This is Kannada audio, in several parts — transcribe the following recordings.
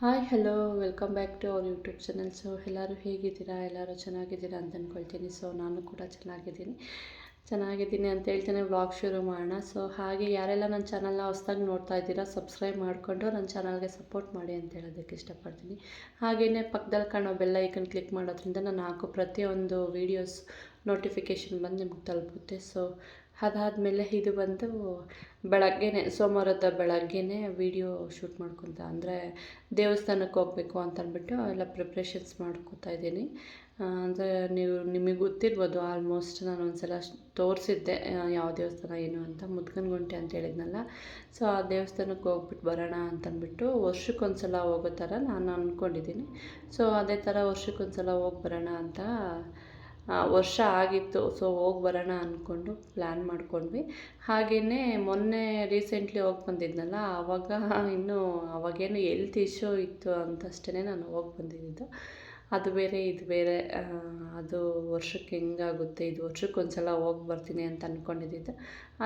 Hi hello welcome back to our YouTube channel so ಎಲ್ಲರೂ ಹೇಗಿದ್ದೀರಾ? ಎಲ್ಲರೂ ಚೆನ್ನಾಗಿದ್ದೀರಾ ಅಂತ ಅಂದ್ಕೊಳ್ತೀನಿ ಸೊ ನಾನು ಕೂಡ ಚೆನ್ನಾಗಿದ್ದೀನಿ. ಚೆನ್ನಾಗಿದ್ದೀನಿ ಅಂತ ಹೇಳ್ತಾನೆ ವ್ಲಾಗ್ ಶುರು ಮಾಡೋಣ. ಸೊ ಹಾಗೆ ಯಾರೆಲ್ಲ ನನ್ನ ಚಾನಲ್ನ ಹೊಸ್ದಾಗಿ ನೋಡ್ತಾ ಇದ್ದೀರಾ ಸಬ್ಸ್ಕ್ರೈಬ್ ಮಾಡಿಕೊಂಡು ನನ್ನ ಚಾನಲ್ಗೆ ಸಪೋರ್ಟ್ ಮಾಡಿ ಅಂತ ಹೇಳೋದಕ್ಕೆ ಇಷ್ಟಪಡ್ತೀನಿ. ಹಾಗೆಯೇ ಪಕ್ಕದಲ್ಲಿ ಕಾಣೋ ಬೆಲ್ ಐಕನ್ ಕ್ಲಿಕ್ ಮಾಡೋದ್ರಿಂದ ನಾನು ಹಾಕೋ ಪ್ರತಿಯೊಂದು ವೀಡಿಯೋಸ್ ನೋಟಿಫಿಕೇಷನ್ ಬಂದು ನಿಮ್ಗೆ ತಲುಪುತ್ತೆ. ಸೊ ಅದಾದಮೇಲೆ ಇದು ಬಂದು ಬೆಳಗ್ಗೆನೇ, ಸೋಮವಾರದ ಬೆಳಗ್ಗೆನೇ ವೀಡಿಯೋ ಶೂಟ್ ಮಾಡ್ಕೊತ, ಅಂದರೆ ದೇವಸ್ಥಾನಕ್ಕೆ ಹೋಗಬೇಕು ಅಂತ ಅಂದ್ಬಿಟ್ಟು ಎಲ್ಲ ಪ್ರಿಪ್ರೇಷನ್ಸ್ ಮಾಡ್ಕೊತಾ ಇದ್ದೀನಿ. ಅಂದರೆ ನೀವು, ನಿಮಗೆ ಗೊತ್ತಿರ್ಬೋದು ಆಲ್ಮೋಸ್ಟ್ ನಾನು ಒಂದು ಸಲ ತೋರಿಸಿದ್ದೆ ಯಾವ ದೇವಸ್ಥಾನ ಏನು ಅಂತ ಮುದ್ಕನಗುಂಟೆ ಅಂತ ಹೇಳಿದ್ನಲ್ಲ. ಸೊ ಆ ದೇವಸ್ಥಾನಕ್ಕೆ ಹೋಗ್ಬಿಟ್ಟು ಬರೋಣ ಅಂತಂದ್ಬಿಟ್ಟು ವರ್ಷಕ್ಕೊಂದ್ಸಲ ಹೋಗೋ ಥರ ನಾನು ಅಂದ್ಕೊಂಡಿದ್ದೀನಿ ಸೊ ಅದೇ ಥರ ವರ್ಷಕ್ಕೊಂದು ಸಲ ಹೋಗಿ ಬರೋಣ ಅಂತ ವರ್ಷ ಆಗಿತ್ತು ಸೊ ಹೋಗಿ ಬರೋಣ ಅಂದ್ಕೊಂಡು ಪ್ಲ್ಯಾನ್ ಮಾಡ್ಕೊಂಡ್ವಿ. ಹಾಗೆಯೇ ಮೊನ್ನೆ ರೀಸೆಂಟ್ಲಿ ಹೋಗಿ ಬಂದಿದ್ನಲ್ಲ ಆವಾಗ ಇನ್ನೂ ಅವಾಗೇನು ಎಲ್ತ್ ಇಶ್ಯೂ ಇತ್ತು ಅಂತಷ್ಟೇ ನಾನು ಹೋಗಿ ಬಂದಿದ್ದು. ಅದು ಬೇರೆ, ಇದು ಬೇರೆ ಅದು ವರ್ಷಕ್ಕೆ ಹೆಂಗಾಗುತ್ತೆ, ಇದು ವರ್ಷಕ್ಕೆ ಸಲ ಹೋಗಿ ಬರ್ತೀನಿ ಅಂತ ಅಂದ್ಕೊಂಡಿದ್ದಿದ್ದು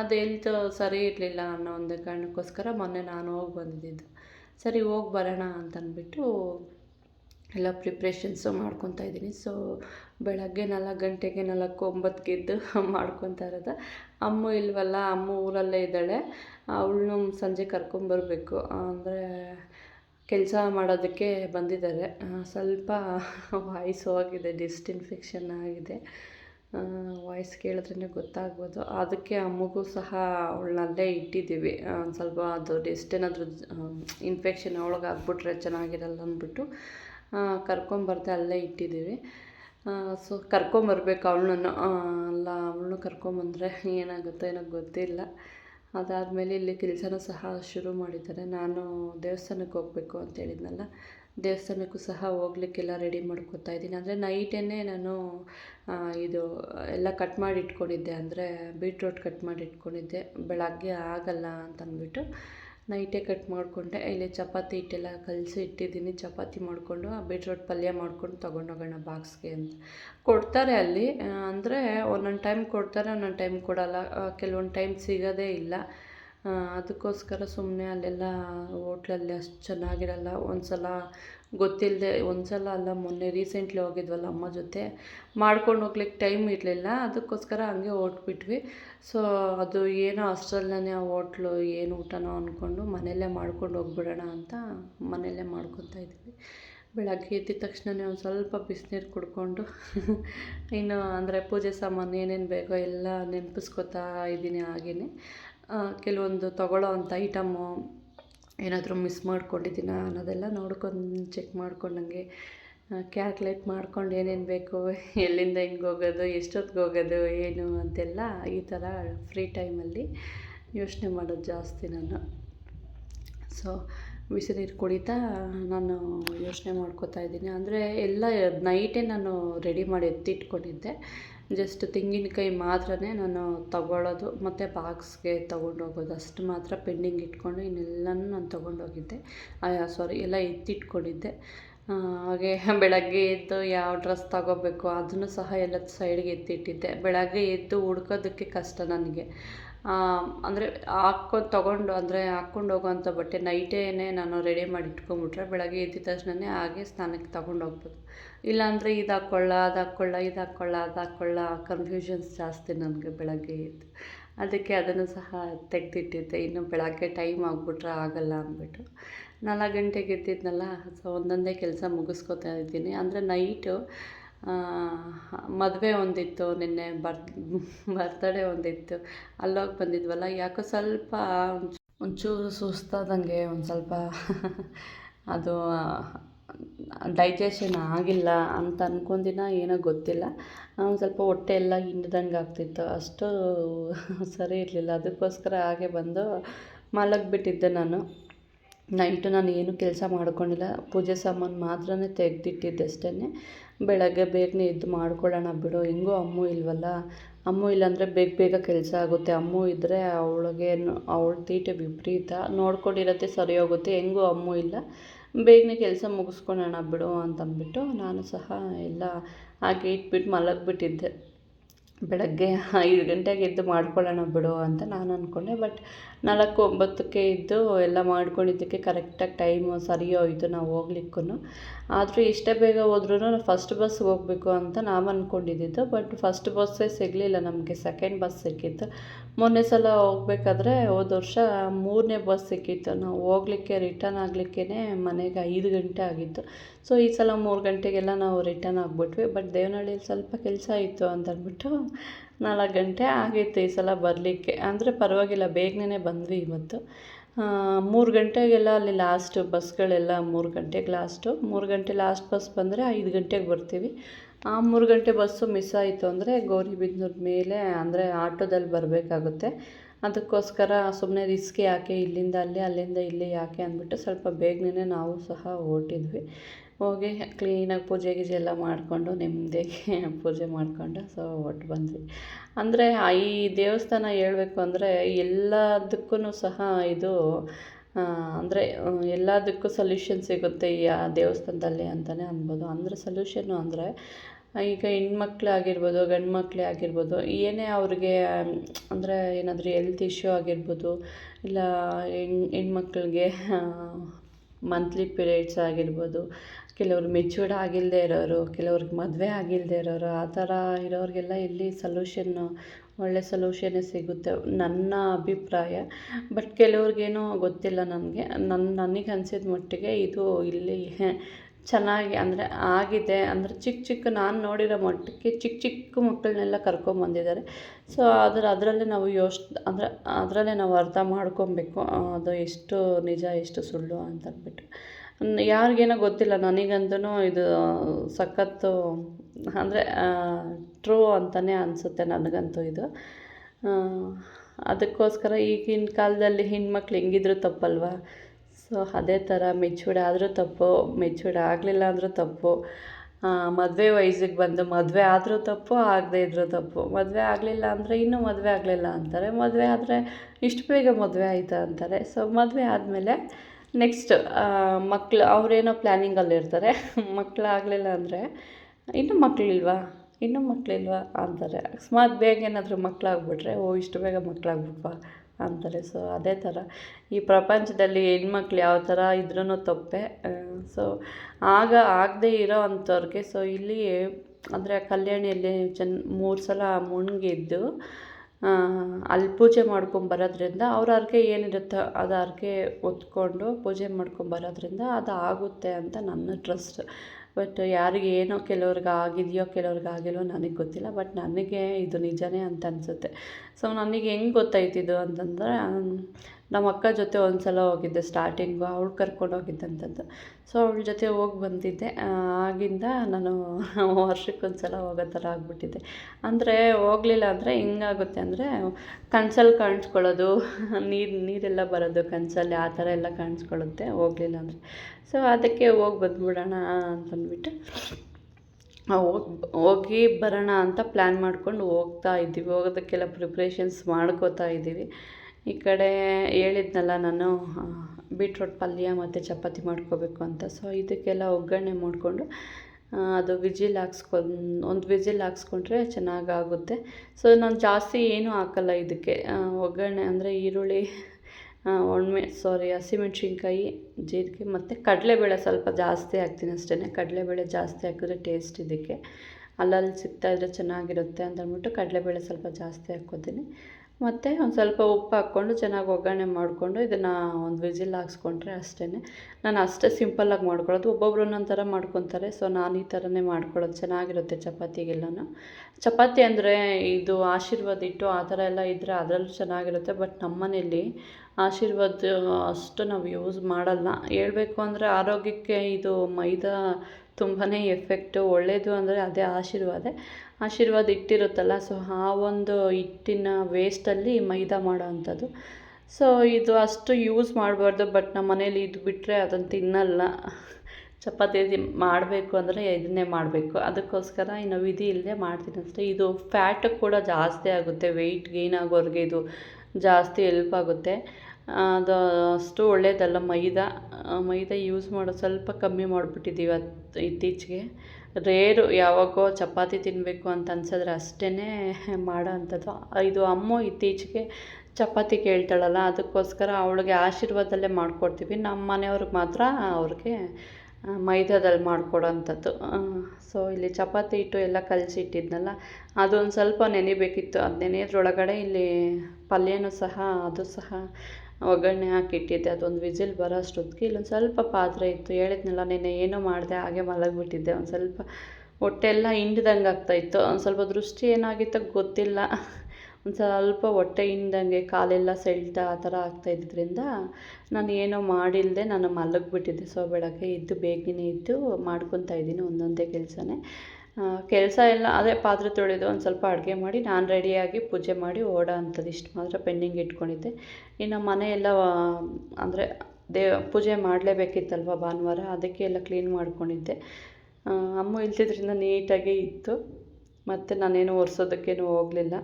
ಅದು ಎಲ್ತ್ ಸರಿ ಇರಲಿಲ್ಲ ಅನ್ನೋ ಒಂದು ಕಾರಣಕ್ಕೋಸ್ಕರ ಮೊನ್ನೆ ನಾನು ಹೋಗಿ ಬಂದಿದ್ದು. ಸರಿ, ಹೋಗಿ ಬರೋಣ ಅಂತಂದ್ಬಿಟ್ಟು ಎಲ್ಲ ಪ್ರಿಪ್ರೇಷನ್ಸು ಮಾಡ್ಕೊತಾ ಇದ್ದೀನಿ. ಸೊ ಬೆಳಗ್ಗೆ ನಾಲ್ಕು ಗಂಟೆಗೆ ನಾಲ್ಕು ಒಂಬತ್ತಿಗೆ ಎದ್ದು ಮಾಡ್ಕೊತಾ ಇರೋದು. ಅಮ್ಮ ಇಲ್ವಲ್ಲ, ಅಮ್ಮ ಊರಲ್ಲೇ ಇದ್ದಾಳೆ. ಅವಳನ್ನು ಸಂಜೆ ಕರ್ಕೊಂಬರ್ಬೇಕು ಅಂದರೆ ಕೆಲಸ ಮಾಡೋದಕ್ಕೆ ಬಂದಿದ್ದಾರೆ. ಸ್ವಲ್ಪ ವಾಯ್ಸ್ ಹೋಗಿದೆ ಡಿಸ್ಟ್ ಇನ್ಫೆಕ್ಷನ್ ಆಗಿದೆ. ವಾಯ್ಸ್ ಕೇಳಿದ್ರೇ ಗೊತ್ತಾಗ್ಬೋದು. ಅದಕ್ಕೆ ಅಮ್ಮಗೂ ಸಹ ಅವಳನ್ನಲ್ಲೇ ಇಟ್ಟಿದ್ದೀವಿ. ಸ್ವಲ್ಪ ಅದು ಡಿಸ್ಟ್ ಏನಾದರೂ ಇನ್ಫೆಕ್ಷನ್ ಆಗ್ಬಿಟ್ರೆ ಚೆನ್ನಾಗಿರಲ್ಲ ಅಂದ್ಬಿಟ್ಟು ಕರ್ಕೊಂಬರ್ದೆ ಅಲ್ಲೇ ಇಟ್ಟಿದ್ದೀವಿ. ಸೊ ಕರ್ಕೊಂಬರ್ಬೇಕು ಅವಳನ್ನು. ಅಲ್ಲ, ಅವಳನ್ನು ಕರ್ಕೊಂಬಂದರೆ ಏನಾಗುತ್ತೋ ಏನೋ ಗೊತ್ತಿಲ್ಲ. ಅದಾದಮೇಲೆ ಇಲ್ಲಿ ಕೆಲಸನೂ ಸಹ ಶುರು ಮಾಡಿದ್ದಾರೆ. ನಾನು ದೇವಸ್ಥಾನಕ್ಕೆ ಹೋಗಬೇಕು ಅಂತ ಹೇಳಿದ್ನಲ್ಲ, ದೇವಸ್ಥಾನಕ್ಕೂ ಸಹ ಹೋಗ್ಲಿಕ್ಕೆಲ್ಲ ರೆಡಿ ಮಾಡ್ಕೊತಾ ಇದ್ದೀನಿ. ಅಂದರೆ ನೈಟೇ ನಾನು ಇದು ಎಲ್ಲ ಕಟ್ ಮಾಡಿ ಇಟ್ಕೊಂಡಿದ್ದೆ ಅಂದರೆ ಬೀಟ್ರೋಟ್ ಕಟ್ ಮಾಡಿ ಇಟ್ಕೊಂಡಿದ್ದೆ ಬೆಳಗ್ಗೆ ಆಗಲ್ಲ ಅಂತ ಅಂದ್ಬಿಟ್ಟು ನೈಟೇ ಕಟ್ ಮಾಡಿಕೊಂಡೆ. ಇಲ್ಲಿ ಚಪಾತಿ ಹಿಟ್ಟೆಲ್ಲ ಕಲಸಿ ಇಟ್ಟಿದ್ದೀನಿ. ಚಪಾತಿ ಮಾಡಿಕೊಂಡು ಆ ಬೀಟ್ರೋಟ್ ಪಲ್ಯ ಮಾಡ್ಕೊಂಡು ತೊಗೊಂಡೋಗೋಣ ಬಾಕ್ಸ್ಗೆ ಅಂತ. ಕೊಡ್ತಾರೆ ಅಲ್ಲಿ. ಅಂದರೆ ಒಂದೊಂದು ಟೈಮ್ ಕೊಡ್ತಾರೆ, ಒಂದೊಂದು ಟೈಮ್ ಕೊಡೋಲ್ಲ. ಕೆಲವೊಂದು ಟೈಮ್ ಸಿಗೋದೇ ಇಲ್ಲ. ಅದಕ್ಕೋಸ್ಕರ ಸುಮ್ಮನೆ ಅಲ್ಲೆಲ್ಲ ಹೋಟ್ಲಲ್ಲಿ ಅಷ್ಟು ಚೆನ್ನಾಗಿರಲ್ಲ. ಒಂದು ಸಲ ಗೊತ್ತಿಲ್ಲದೆ ಒಂದು ಸಲ ಅಲ್ಲ, ಮೊನ್ನೆ ರೀಸೆಂಟ್ಲಿ ಹೋಗಿದ್ವಲ್ಲ ಅಮ್ಮ ಜೊತೆ. ಮಾಡ್ಕೊಂಡು ಹೋಗ್ಲಿಕ್ಕೆ ಟೈಮ್ ಇರಲಿಲ್ಲ. ಅದಕ್ಕೋಸ್ಕರ ಹಂಗೆ ಹೊರ್ಟ್ಬಿಟ್ವಿ. ಸೊ ಅದು ಏನೋ ಅಷ್ಟರಲ್ಲೇ ಆ ಹೋಟ್ಲು ಏನು ಊಟನೋ ಅಂದ್ಕೊಂಡು ಮನೆಯಲ್ಲೇ ಮಾಡ್ಕೊಂಡು ಹೋಗ್ಬಿಡೋಣ ಅಂತ ಮನೆಯಲ್ಲೇ ಮಾಡ್ಕೊತಾ ಇದ್ವಿ. ಬೆಳಗ್ಗೆ ಎದ್ದ ತಕ್ಷಣವೇ ಒಂದು ಸ್ವಲ್ಪ ಬಿಸಿನೀರು ಕುಡ್ಕೊಂಡು, ಇನ್ನು ಅಂದರೆ ಪೂಜೆ ಸಾಮಾನು ಏನೇನು ಬೇಕೋ ಎಲ್ಲ ನೆನಪಿಸ್ಕೊತಾ ಇದ್ದೀನಿ ಹಾಗೆಯೇ ಕೆಲವೊಂದು ತೊಗೊಳ್ಳೋ ಅಂಥ ಐಟಮ್ಮು ಏನಾದರೂ ಮಿಸ್ ಮಾಡ್ಕೊಂಡಿದ್ದೀನಾ ಅನ್ನೋದೆಲ್ಲ ನೋಡ್ಕೊಂಡು ಚೆಕ್ ಮಾಡ್ಕೊಂಡಂಗೆ ಕ್ಯಾಲ್ಕುಲೇಟ್ ಮಾಡ್ಕೊಂಡು ಏನೇನು ಬೇಕು, ಎಲ್ಲಿಂದ ಹೆಂಗೆ ಹೋಗೋದು ಎಷ್ಟೊತ್ತಿಗೆ ಹೋಗೋದು, ಏನು ಅಂತೆಲ್ಲ ಈ ಥರ ಫ್ರೀ ಟೈಮಲ್ಲಿ ಯೋಚನೆ ಮಾಡೋದು ಜಾಸ್ತಿ ನಾನು. ಸೊ ಬಿಸಿನೀರು ಕುಡಿತಾ ನಾನು ಯೋಚನೆ ಮಾಡ್ಕೋತಾ ಇದ್ದೀನಿ. ಅಂದರೆ ಎಲ್ಲ ನೈಟೇ ನಾನು ರೆಡಿ ಮಾಡಿ ಎತ್ತಿಟ್ಕೊಂಡಿದ್ದೆ. ಜಸ್ಟ್ ತೆಂಗಿನಕಾಯಿ ಮಾತ್ರನೇ ನಾನು ತಗೊಳ್ಳೋದು, ಮತ್ತು ಬಾಕ್ಸ್ಗೆ ತೊಗೊಂಡೋಗೋದು. ಅಷ್ಟು ಮಾತ್ರ ಪೆಂಡಿಂಗ್ ಇಟ್ಕೊಂಡು ಇನ್ನೆಲ್ಲನೂ ನಾನು ತೊಗೊಂಡೋಗಿದ್ದೆ. ಸಾರಿ ಎಲ್ಲ ಎತ್ತಿಟ್ಕೊಂಡಿದ್ದೆ. ಹಾಗೆ ಬೆಳಗ್ಗೆ ಎದ್ದು ಯಾವ ಡ್ರೆಸ್ ತಗೋಬೇಕು ಅದನ್ನು ಸಹ ಎಲ್ಲ ಸೈಡ್ಗೆ ಎತ್ತಿಟ್ಟಿದ್ದೆ. ಬೆಳಗ್ಗೆ ಎದ್ದು ಹುಡ್ಕೋದಕ್ಕೆ ಕಷ್ಟ ನನಗೆ. ಅಂದರೆ ಹಾಕ್ಕೊಂಡು ತೊಗೊಂಡು, ಅಂದರೆ ಹಾಕ್ಕೊಂಡು ಹೋಗೋವಂಥ ಬಟ್ಟೆ ನೈಟೇ ನಾನು ರೆಡಿ ಮಾಡಿ ಇಟ್ಕೊಂಡ್ಬಿಟ್ರೆ ಬೆಳಗ್ಗೆ ಎದ್ದಿದ ತಕ್ಷಣನೇ ಹಾಗೆ ಸ್ನಾನಕ್ಕೆ ತಗೊಂಡು ಹೋಗ್ಬೋದು. ಇಲ್ಲಾಂದರೆ ಇದು ಹಾಕ್ಕೊಳ್ಳ, ಅದು ಹಾಕ್ಕೊಳ್ಳ, ಇದು ಹಾಕ್ಕೊಳ್ಳ, ಅದು ಹಾಕ್ಕೊಳ್ಳ ಕನ್ಫ್ಯೂಷನ್ಸ್ ಜಾಸ್ತಿ ನನಗೆ ಬೆಳಗ್ಗೆ ಎದ್ದು. ಅದಕ್ಕೆ ಅದನ್ನು ಸಹ ತೆಗೆದಿಟ್ಟಿದ್ದೆ. ಇನ್ನು ಬೆಳಗ್ಗೆ ಟೈಮ್ ಆಗಿಬಿಟ್ರೆ ಆಗೋಲ್ಲ ಅಂದ್ಬಿಟ್ಟು. ನಾಲ್ಕು ಗಂಟೆಗೆ ಎದ್ದಿದ್ನಲ್ಲ, ಸೊ ಒಂದೊಂದೇ ಕೆಲಸ ಮುಗಿಸ್ಕೊತಾ ಇದ್ದೀನಿ. ಅಂದರೆ ನೈಟು ಮದುವೆ ಒಂದಿತ್ತು, ನಿನ್ನೆ ಬರ್ ಬರ್ತಡೇ ಒಂದಿತ್ತು. ಅಲ್ಲೋಗಿ ಬಂದಿದ್ವಲ್ಲ, ಯಾಕೋ ಸ್ವಲ್ಪ ಒಂಚೂರು ಸುಸ್ತಾದಂಗೆ ಒಂದು ಸ್ವಲ್ಪ ಅದು ಡೈಜೆಷನ್ ಆಗಿಲ್ಲ ಅಂತ ಅನ್ಕೊಂಡಿನ ಏನೋ ಗೊತ್ತಿಲ್ಲ. ಒಂದು ಸ್ವಲ್ಪ ಹೊಟ್ಟೆ ಎಲ್ಲ ಹಿಂಡ್ದಂಗೆ ಆಗ್ತಿತ್ತು. ಅಷ್ಟು ಸರಿ ಇರಲಿಲ್ಲ. ಅದಕ್ಕೋಸ್ಕರ ಹಾಗೆ ಬಂದು ಮಲಗಿಬಿಟ್ಟಿದ್ದೆ ನಾನು. ನೈಟು ನಾನು ಏನು ಕೆಲಸ ಮಾಡ್ಕೊಂಡಿಲ್ಲ. ಪೂಜೆ ಸಾಮಾನು ಮಾತ್ರ ತೆಗೆದಿಟ್ಟಿದ್ದೆ ಅಷ್ಟೇ ಬೆಳಗ್ಗೆ ಬೇಗನೆ ಎದ್ದು ಮಾಡ್ಕೊಳ್ಳೋಣ ಬಿಡು. ಹೆಂಗೋ ಅಮ್ಮು ಇಲ್ವಲ್ಲ? ಅಮ್ಮು ಇಲ್ಲಾಂದರೆ ಬೇಗ ಬೇಗ ಕೆಲಸ ಆಗುತ್ತೆ. ಅಮ್ಮು ಇದ್ದರೆ ಅವಳಿಗೆ ಅವಳ ತೀಟೆ ವಿಪರೀತ. ನೋಡ್ಕೊಂಡಿರತ್ತೆ ಸರಿ ಹೋಗುತ್ತೆ. ಹೆಂಗೂ ಅಮ್ಮು ಇಲ್ಲ. ಬೇಗನೆ ಕೆಲಸ ಮುಗಿಸ್ಕೊಳ್ಳೋಣ ಬಿಡು ಅಂತಂದ್ಬಿಟ್ಟು ನಾನು ಸಹ ಎಲ್ಲ ಹಾಗೆ ಇಟ್ಬಿಟ್ಟು ಮಲಗಿಬಿಟ್ಟಿದ್ದೆ. ಬೆಳಗ್ಗೆ ಐದು ಗಂಟೆಗೆ ಎದ್ದು ಮಾಡ್ಕೊಳ್ಳೋಣ ಬಿಡು ಅಂತ ನಾನು ಅಂದ್ಕೊಂಡೆ ಬಟ್ ನಾಲ್ಕು ಒಂಬತ್ತಕ್ಕೆ ಇದ್ದು ಎಲ್ಲ ಮಾಡ್ಕೊಂಡಿದ್ದಕ್ಕೆ ಕರೆಕ್ಟಾಗಿ ಟೈಮು ಸರಿ ಹೋಯ್ತು ನಾವು ಹೋಗ್ಲಿಕ್ಕೂ ಆದರೂ ಇಷ್ಟೇ ಬೇಗ ಹೋದ್ರೂ ಫಸ್ಟ್ ಬಸ್ಗೆ ಹೋಗಬೇಕು ಅಂತ ನಾವು ಅಂದ್ಕೊಂಡಿದ್ದಿದ್ದು ಬಟ್ ಫಸ್ಟ್ ಬಸ್ಸೇ ಸಿಗಲಿಲ್ಲ ನಮಗೆ ಸೆಕೆಂಡ್ ಬಸ್ ಸಿಕ್ಕಿತ್ತು. ಮೊನ್ನೆ ಸಲ ಹೋಗ್ಬೇಕಾದ್ರೆ ಹೋದ ವರ್ಷ ಮೂರನೇ ಬಸ್ ಸಿಕ್ಕಿತ್ತು. ನಾವು ಹೋಗ್ಲಿಕ್ಕೆ ರಿಟರ್ನ್ ಆಗಲಿಕ್ಕೇ ಮನೆಗೆ ಐದು ಗಂಟೆ ಆಗಿತ್ತು. ಸೊ ಈ ಸಲ ಮೂರು ಗಂಟೆಗೆಲ್ಲ ನಾವು ರಿಟರ್ನ್ ಆಗಿಬಿಟ್ವಿ ಬಟ್ ದೇವನಹಳ್ಳಿಯಲ್ಲಿ ಸ್ವಲ್ಪ ಕೆಲಸ ಇತ್ತು ಅಂತ ಅಂದ್ಬಿಟ್ಟು ನಾಲ್ಕು ಗಂಟೆ ಆಗಿತ್ತು ಈ ಸಲ ಬರಲಿಕ್ಕೆ. ಅಂದರೆ ಪರವಾಗಿಲ್ಲ ಬೇಗನೆ ಬಂದ್ವಿ ಇವತ್ತು. ಮೂರು ಗಂಟೆಗೆಲ್ಲ ಅಲ್ಲಿ ಲಾಸ್ಟ್ ಬಸ್ಗಳೆಲ್ಲ ಮೂರು ಗಂಟೆಗೆ ಲಾಸ್ಟು ಮೂರು ಗಂಟೆ ಲಾಸ್ಟ್ ಬಸ್ ಬಂದರೆ ಐದು ಗಂಟೆಗೆ ಬರ್ತೀವಿ. ಆ ಮೂರು ಗಂಟೆ ಬಸ್ಸು ಮಿಸ್ ಆಯಿತು ಅಂದರೆ ಗೌರಿಬಿದನೂರು ಮೇಲೆ, ಅಂದರೆ ಆಟೋದಲ್ಲಿ ಬರಬೇಕಾಗುತ್ತೆ. ಅದಕ್ಕೋಸ್ಕರ ಸುಮ್ಮನೆ ರಿಸ್ಕ್ ಯಾಕೆ ಇಲ್ಲಿಂದ ಅಲ್ಲಿ, ಅಲ್ಲಿಂದ ಇಲ್ಲಿ ಯಾಕೆ ಅಂದ್ಬಿಟ್ಟು ಸ್ವಲ್ಪ ಬೇಗನೆ ನಾವು ಸಹ ಹೊರಟಿದ್ವಿ. ಹೋಗಿ ಕ್ಲೀನಾಗಿ ಪೂಜೆ ಗೀಜೆ ಎಲ್ಲ ಮಾಡಿಕೊಂಡು ನೆಮ್ಮದಿಯಾಗಿ ಪೂಜೆ ಮಾಡಿಕೊಂಡು ಸೊ ಒಟ್ಟು ಬಂದ್ವಿ. ಅಂದರೆ ಈ ದೇವಸ್ಥಾನ ಹೇಳಬೇಕು ಅಂದರೆ ಎಲ್ಲದಕ್ಕೂ ಸಹ ಇದು ಅಂದರೆ ಎಲ್ಲದಕ್ಕೂ ಸೊಲ್ಯೂಷನ್ ಸಿಗುತ್ತೆ ಈ ಆ ದೇವಸ್ಥಾನದಲ್ಲಿ ಅಂತಲೇ ಅನ್ಬೋದು. ಅಂದರೆ ಸೊಲ್ಯೂಷನ್ನು ಅಂದರೆ ಈಗ ಹೆಣ್ಮಕ್ಳೇ ಆಗಿರ್ಬೋದು ಗಂಡು ಮಕ್ಕಳೇ ಆಗಿರ್ಬೋದು, ಏನೇ ಅವ್ರಿಗೆ, ಅಂದರೆ ಏನಾದರೂ ಹೆಲ್ತ್ ಇಶ್ಯೂ ಆಗಿರ್ಬೋದು, ಇಲ್ಲ ಹೆಣ್, ಹೆಣ್ಮಕ್ಳಿಗೆ ಮಂತ್ಲಿ ಪೀರಿಯಡ್ಸ್ ಆಗಿರ್ಬೋದು ಕೆಲವ್ರು ಮೆಚ್ಯೂರ್ಡ್ ಆಗಿಲ್ಲದೆ ಇರೋರು, ಕೆಲವ್ರಿಗೆ ಮದುವೆ ಆಗಿಲ್ಲದೆ ಇರೋರು, ಆ ಥರ ಇರೋರಿಗೆಲ್ಲ ಇಲ್ಲಿ ಸೊಲ್ಯೂಷನ್ನು ಒಳ್ಳೆ ಸೊಲ್ಯೂಷನ್ನೇ ಸಿಗುತ್ತೆ ನನ್ನ ಅಭಿಪ್ರಾಯ. ಬಟ್ ಕೆಲವ್ರಿಗೇನೋ ಗೊತ್ತಿಲ್ಲ ನನಗೆ. ನನ್ನ ನನಗೆ ಅನ್ಸಿದ ಮಟ್ಟಿಗೆ ಇದು ಇಲ್ಲಿ ಚೆನ್ನಾಗಿ ಅಂದರೆ ಆಗಿದೆ. ಅಂದರೆ ಚಿಕ್ಕ ಚಿಕ್ಕ ನಾನು ನೋಡಿರೋ ಮಟ್ಟಕ್ಕೆ ಚಿಕ್ಕ ಚಿಕ್ಕ ಮಕ್ಕಳನ್ನೆಲ್ಲ ಕರ್ಕೊಂಬಂದಿದ್ದಾರೆ ಸೊ ಅದರ, ಅದರಲ್ಲೇ ನಾವು ಯೋಚ್, ಅಂದರೆ ಅದರಲ್ಲೇ ನಾವು ಅರ್ಥ ಮಾಡ್ಕೊಬೇಕು. ಅದು ಎಷ್ಟು ನಿಜ, ಎಷ್ಟು ಸುಳ್ಳು ಅಂತ ಅಂದ್ಬಿಟ್ಟು. ಯಾರಿಗೇನೋ ಗೊತ್ತಿಲ್ಲ ನನಗಂತೂ ಇದು ಸಖತ್ತು, ಅಂದರೆ ಟ್ರೂ ಅಂತಲೇ ಅನಿಸುತ್ತೆ ನನಗಂತೂ ಇದು. ಅದಕ್ಕೋಸ್ಕರ ಈಗಿನ ಕಾಲದಲ್ಲಿ ಹೆಣ್ಮಕ್ಳು ಹೆಂಗಿದ್ರು ತಪ್ಪಲ್ವ? ಸೊ ಅದೇ ಥರ ಮೆಚ್ಯೂರ್ಡ್ ಆದರೂ ತಪ್ಪು ಮೆಚ್ಯೂರ್ಡ್ ಆಗಲಿಲ್ಲ ಅಂದರೂ ತಪ್ಪು ಮದುವೆ ವಯಸ್ಸಿಗೆ ಬಂದು ಮದುವೆ ಆದರೂ ತಪ್ಪು, ಆಗದೇ ಇದ್ದರೂ ತಪ್ಪು. ಮದುವೆ ಆಗಲಿಲ್ಲ ಅಂದರೆ ಇನ್ನೂ ಮದುವೆ ಆಗಲಿಲ್ಲ ಅಂತಾರೆ. ಮದುವೆ ಆದರೆ ಇಷ್ಟು ಬೇಗ ಮದುವೆ ಆಯಿತಾ ಅಂತಾರೆ. ಸೊ ಮದುವೆ ಆದಮೇಲೆ ನೆಕ್ಸ್ಟ್ ಮಕ್ಳು, ಅವರೇನೋ ಮಕ್ಳು ಆಗಲಿಲ್ಲ ಅಂದರೆ, ಇನ್ನೂ ಮಕ್ಕಳಿಲ್ವಾ ಇನ್ನೂ ಮಕ್ಕಳಿಲ್ವಾ ಅಂತಾರೆ. ಅಕಸ್ಮಾತ್ ಬೇಗ ಏನಾದರೂ ಮಕ್ಕಳಾಗ್ಬಿಟ್ರೆ ಓ, ಇಷ್ಟು ಬೇಗ ಮಕ್ಕಳಾಗ್ಬಿಟ್ವಾ ಅಂತಾರೆ. ಸೊ ಅದೇ ಥರ. ಈ ಪ್ರಪಂಚದಲ್ಲಿ ಹೆಣ್ಮಕ್ಳು ಯಾವ ಥರ ಇದ್ರೂ ತಪ್ಪೆ. ಸೊ ಆಗ ಆಗದೇ ಇರೋ ಅಂಥವ್ರಿಗೆ ಸೊ ಇಲ್ಲಿ ಅಂದರೆ ಕಲ್ಯಾಣಿಯಲ್ಲಿ ಚೆನ್ನ ಮೂರು ಸಲ ಮುಳುಗಿದ್ದು ಅಲ್ಲಿ ಪೂಜೆ ಮಾಡ್ಕೊಂಬರೋದ್ರಿಂದ ಅವ್ರ ಹರಕೆ ಏನಿರುತ್ತೋ ಅದು ಹರಕೆ ಹೊತ್ಕೊಂಡು ಪೂಜೆ ಮಾಡ್ಕೊಂಬರೋದ್ರಿಂದ ಅದು ಆಗುತ್ತೆ ಅಂತ ನನ್ನ ಟ್ರಸ್ಟ್ ಬಟ್ ಯಾರಿಗೆ ಏನೋ ಕೆಲವ್ರಿಗೆ ಆಗಿದೆಯೋ, ಕೆಲವ್ರಿಗೆ ಆಗಿಲ್ವೋ ನನಗೆ ಗೊತ್ತಿಲ್ಲ. ಬಟ್ ನನಗೆ ಇದು ನಿಜವೇ ಅಂತ ಅನಿಸುತ್ತೆ. ಸೊ ನನಗೆ ಹೆಂಗೆ ಗೊತ್ತಾಯ್ತಿದ್ದು ಅಂತಂದರೆ, ನಮ್ಮ ಅಕ್ಕ ಜೊತೆ ಒಂದು ಸಲ ಹೋಗಿದ್ದೆ ಸ್ಟಾರ್ಟಿಂಗು ಅವ್ಳು ಕರ್ಕೊಂಡು ಅಂತಂದು. ಸೊ ಅವಳ ಜೊತೆ ಹೋಗಿ ಬಂದಿದ್ದೆ. ಆಗಿಂದ ನಾನು ವರ್ಷಕ್ಕೊಂದು ಸಲ ಹೋಗೋ ಥರ ಆಗಿಬಿಟ್ಟಿದ್ದೆ ಅಂದರೆ, ಹೋಗಲಿಲ್ಲ ಅಂದರೆ ಹೆಂಗಾಗುತ್ತೆ ಅಂದರೆ ಕನ್ಸಲ್ಲಿ ಕಾಣಿಸ್ಕೊಳ್ಳೋದು, ನೀರು, ನೀರೆಲ್ಲ ಬರೋದು ಕನ್ಸಲ್ಲಿ ಆ ಥರ ಎಲ್ಲ ಕಾಣಿಸ್ಕೊಳ್ಳುತ್ತೆ, ಹೋಗಲಿಲ್ಲ ಅಂದರೆ. ಸೊ ಅದಕ್ಕೆ ಹೋಗಿ ಬಂದ್ಬಿಡೋಣ ಅಂತಂದ್ಬಿಟ್ಟು ಹೋಗಿ ಹೋಗಿ ಬರೋಣ ಅಂತ ಪ್ಲ್ಯಾನ್ ಮಾಡ್ಕೊಂಡು ಹೋಗ್ತಾ ಇದ್ದೀವಿ. ಹೋಗೋದಕ್ಕೆಲ್ಲ ಪ್ರಿಪ್ರೇಷನ್ಸ್ ಮಾಡ್ಕೋತಾ ಇದ್ದೀವಿ. ಈ ಕಡೆ ಹೇಳಿದ್ನಲ್ಲ ನಾನು ಬೀಟ್ರೋಟ್ ಪಲ್ಯ ಮತ್ತು ಚಪಾತಿ ಮಾಡ್ಕೋಬೇಕು ಅಂತ. ಸೊ ಇದಕ್ಕೆಲ್ಲ ಒಗ್ಗರಣೆ ಮಾಡಿಕೊಂಡು ಅದು ವಿಜಿಲ್ ಹಾಕ್ಸ್ಕೊಂಡು, ಒಂದು ವಿಜಿಲ್ ಹಾಕ್ಸ್ಕೊಂಡ್ರೆ ಚೆನ್ನಾಗಾಗುತ್ತೆ. ಸೊ ನಾನು ಜಾಸ್ತಿ ಏನೂ ಹಾಕಲ್ಲ ಇದಕ್ಕೆ. ಒಗ್ಗರಣೆ ಅಂದರೆ ಈರುಳ್ಳಿ ಒಣಮೆ ಸಾರಿ ಹಸಿಮೆಣ್ಸಿನ್ಕಾಯಿ, ಜೀರಿಗೆ ಮತ್ತು ಕಡಲೆಬೇಳೆ ಸ್ವಲ್ಪ ಜಾಸ್ತಿ ಹಾಕ್ತೀನಿ ಅಷ್ಟೇ ಕಡಲೆಬೇಳೆ ಜಾಸ್ತಿ ಹಾಕಿದ್ರೆ ಟೇಸ್ಟ್ ಇದಕ್ಕೆ. ಅಲ್ಲಲ್ಲಿ ಸಿಗ್ತಾಯಿದ್ರೆ ಚೆನ್ನಾಗಿರುತ್ತೆ ಅಂತ ಅಂದ್ಬಿಟ್ಟು ಕಡಲೆಬೇಳೆ ಸ್ವಲ್ಪ ಜಾಸ್ತಿ ಹಾಕ್ಕೋತೀನಿ. ಮತ್ತು ಒಂದು ಸ್ವಲ್ಪ ಉಪ್ಪು ಹಾಕ್ಕೊಂಡು ಚೆನ್ನಾಗಿ ಒಗ್ಗರಣೆ ಮಾಡಿಕೊಂಡು ಇದನ್ನು ಒಂದು ವಿಜಿಲ್ ಹಾಕ್ಸ್ಕೊಂಡ್ರೆ ಅಷ್ಟೇ ನಾನು ಅಷ್ಟೇ ಸಿಂಪಲ್ಲಾಗಿ ಮಾಡ್ಕೊಳ್ಳೋದು. ಒಬ್ಬೊಬ್ರು ಒಂದೊಂದು ಥರ ಮಾಡ್ಕೊತಾರೆ. ಸೊ ನಾನು ಈ ಥರನೇ ಮಾಡ್ಕೊಳ್ಳೋದು. ಚೆನ್ನಾಗಿರುತ್ತೆ ಚಪಾತಿಗೆಲ್ಲನೂ. ಚಪಾತಿ ಅಂದರೆ ಇದು ಆಶೀರ್ವಾದ ಇಟ್ಟು ಆ ಥರ ಎಲ್ಲ ಇದ್ದರೆ ಅದರಲ್ಲೂ ಚೆನ್ನಾಗಿರುತ್ತೆ. ಬಟ್ ನಮ್ಮ ಮನೇಲಿ ಆಶೀರ್ವಾದ ಅಷ್ಟು ನಾವು ಯೂಸ್ ಮಾಡಲ್ಲ. ಹೇಳ್ಬೇಕು ಅಂದರೆ ಆರೋಗ್ಯಕ್ಕೆ ಇದು ಮೈದಾ ತುಂಬಾ ಎಫೆಕ್ಟು ಒಳ್ಳೆಯದು ಅಂದರೆ ಅದೇ ಆಶೀರ್ವಾದ. ಆಶೀರ್ವಾದ ಹಿಟ್ಟಿರುತ್ತಲ್ಲ ಸೊ ಆ ಒಂದು ಹಿಟ್ಟಿನ ವೇಸ್ಟಲ್ಲಿ ಮೈದಾ ಮಾಡೋ ಅಂಥದ್ದು ಸೊ ಇದು ಅಷ್ಟು ಯೂಸ್ ಮಾಡಬಾರ್ದು ಬಟ್ ನಮ್ಮ ಮನೇಲಿ ಇದು ಬಿಟ್ಟರೆ ಅದನ್ನು ತಿನ್ನಲ್ಲ. ಚಪಾತಿ ಮಾಡಬೇಕು ಅಂದರೆ ಇದನ್ನೇ ಮಾಡಬೇಕು. ಅದಕ್ಕೋಸ್ಕರ ಇನ್ನು ವಿಧಿ ಇಲ್ಲದೆ ಮಾಡ್ತೀನಿ ಅಷ್ಟೇ. ಇದು ಫ್ಯಾಟ್ ಕೂಡ ಜಾಸ್ತಿ ಆಗುತ್ತೆ ವೆಯ್ಟ್ ಗೇನ್ ಆಗೋರಿಗೆ ಇದು ಜಾಸ್ತಿ ಎಲ್ಪ್ ಆಗುತ್ತೆ. ಅದು ಅಷ್ಟು ಒಳ್ಳೆಯದಲ್ಲ ಮೈದಾ. ಮೈದಾ ಯೂಸ್ ಮಾಡೋದು ಸ್ವಲ್ಪ ಕಮ್ಮಿ ಮಾಡಿಬಿಟ್ಟಿದ್ದೀವಿ ಅದು ಇತ್ತೀಚೆಗೆ. ರೇರು ಯಾವಾಗೋ ಚಪಾತಿ ತಿನ್ನಬೇಕು ಅಂತ ಅನ್ಸಿದ್ರೆ ಅಷ್ಟೇ ಮಾಡೋ ಅಂಥದ್ದು. ಇದು ಅಮ್ಮ ಇತ್ತೀಚೆಗೆ ಚಪಾತಿ ಕೇಳ್ತಾಳಲ್ಲ, ಅದಕ್ಕೋಸ್ಕರ ಅವಳಿಗೆ ಆಶೀರ್ವಾದಲ್ಲೇ ಮಾಡಿಕೊಡ್ತೀವಿ. ನಮ್ಮ ಮನೆಯವ್ರಿಗೆ ಮಾತ್ರ ಅವ್ರಿಗೆ ಮೈದಾದಲ್ಲಿ ಮೈದಾದಲ್ಲಿ ಮಾಡಿಕೊಡೋಂಥದ್ದು ಸೊ ಇಲ್ಲಿ ಚಪಾತಿ ಹಿಟ್ಟು ಎಲ್ಲ ಕಲಸಿಟ್ಟಿದ್ನಲ್ಲ ಅದೊಂದು ಸ್ವಲ್ಪ ನೆನಿಬೇಕಿತ್ತು. ಅದು ನೆನೆಯೋದ್ರೊಳಗಡೆ ಇಲ್ಲಿ ಪಲ್ಯನೂ ಸಹ, ಅದು ಸಹ ಒಗ್ಗರಣೆ ಹಾಕಿಟ್ಟಿದ್ದೆ ಅದೊಂದು ವಿಸಿಲ್ ಬರೋ ಅಷ್ಟೊತ್ತಿಗೆ ಇಲ್ಲೊಂದು ಸ್ವಲ್ಪ ಪಾತ್ರೆ ಇತ್ತು. ಹೇಳಿದ್ನಲ್ಲ ನೆನ್ನೆ ಏನೂ ಮಾಡಿದೆ, ಹಾಗೆ ಮಲಗಿಬಿಟ್ಟಿದ್ದೆ. ಒಂದು ಸ್ವಲ್ಪ ಹೊಟ್ಟೆ ಎಲ್ಲ ಹಿಂಡ್ದಂಗೆ ಆಗ್ತಾಯಿತ್ತು ಒಂದು ಸ್ವಲ್ಪ ದೃಷ್ಟಿ ಏನಾಗಿತ್ತೋ ಗೊತ್ತಿಲ್ಲ. ಒಂದು ಸ್ವಲ್ಪ ಹೊಟ್ಟೆ ಹಿಂಡ್ದಂಗೆ, ಕಾಲೆಲ್ಲ ಸೆಳ್ತಾ ಆ ಥರ ಆಗ್ತಾಯಿದ್ದರಿಂದ ನಾನು ಏನೋ ಮಾಡಿಲ್ಲದೆ ನಾನು ಮಲಗಿಬಿಟ್ಟಿದ್ದೆ. ಸೊ, ಬೆಳಗ್ಗೆ ಎದ್ದು ಬೇಗನೆ ಎದ್ದು ಮಾಡ್ಕೊತಾ ಇದ್ದೀನಿ ಒಂದೊಂದೇ ಕೆಲಸನೇ. ಕೆಲಸ ಎಲ್ಲ ಅದೇ ಪಾತ್ರೆ ತೊಳೆದು ಒಂದು ಸ್ವಲ್ಪ ಅಡುಗೆ ಮಾಡಿ ನಾನು ರೆಡಿಯಾಗಿ ಪೂಜೆ ಮಾಡಿ ಓಡೋ ಅಂಥದ್ದು ಇಷ್ಟು ಮಾತ್ರ ಪೆಂಡಿಂಗ್ ಇಟ್ಕೊಂಡಿದ್ದೆ. ಇನ್ನು ಮನೆಯೆಲ್ಲ ಅಂದರೆ ದೇ, ಪೂಜೆ ಮಾಡಲೇಬೇಕಿತ್ತಲ್ವ ಭಾನುವಾರ, ಅದಕ್ಕೆ ಎಲ್ಲ ಕ್ಲೀನ್ ಮಾಡ್ಕೊಂಡಿದ್ದೆ. ಅಮ್ಮ ಇಲ್ತಿದ್ರಿಂದ ನೀಟಾಗೇ ಇತ್ತು. ಮತ್ತು ನಾನೇನು ಒರೆಸೋದಕ್ಕೇನು ಹೋಗಲಿಲ್ಲ.